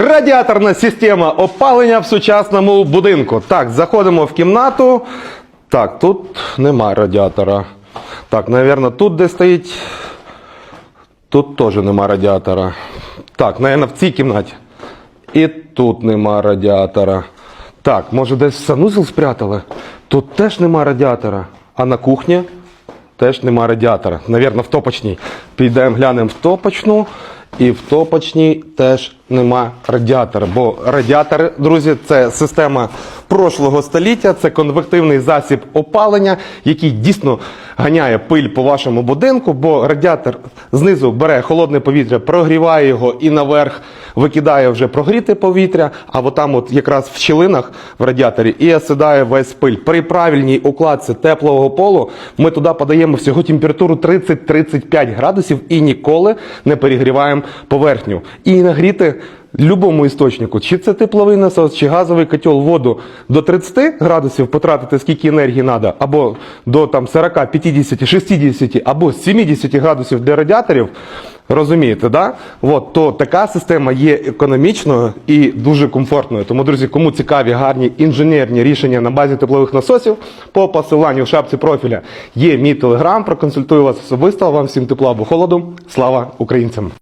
Радіаторна система опалення в сучасному будинку. Так, заходимо в кімнату. Так, тут нема радіатора. Так, напевно, тут де стоїть. Тут теж нема радіатора. Так, напевно, в цій кімнаті. І тут нема радіатора. Так, може десь санузел спрятали? Тут теж нема радіатора. А на кухні теж нема радіатора. Навірно, в топочній. Підемо глянемо в топочну. І в топочній теж нема радіатора. Бо радіатор, друзі, це система прошлого століття, це конвективний засіб опалення, який дійсно ганяє пиль по вашому будинку, бо радіатор знизу бере холодне повітря, прогріває його і наверх викидає вже прогріте повітря, а от там от якраз в щілинах в радіаторі і осідає весь пиль. При правильній укладці теплого полу ми туди подаємо всього температуру 30-35 градусів і ніколи не перегріваємо поверхню. І нагріти любому істочнику, чи це тепловий насос, чи газовий котел воду до 30 градусів потратити скільки енергії треба, або до там 40, 50, 60, або 70 градусів для радіаторів. Розумієте, да? От, то така система є економічною і дуже комфортною. Тому, друзі, кому цікаві гарні інженерні рішення на базі теплових насосів, по посиланню в шапці профіля є мій телеграм, проконсультую вас особисто. Вам всім тепла або холоду. Слава українцям!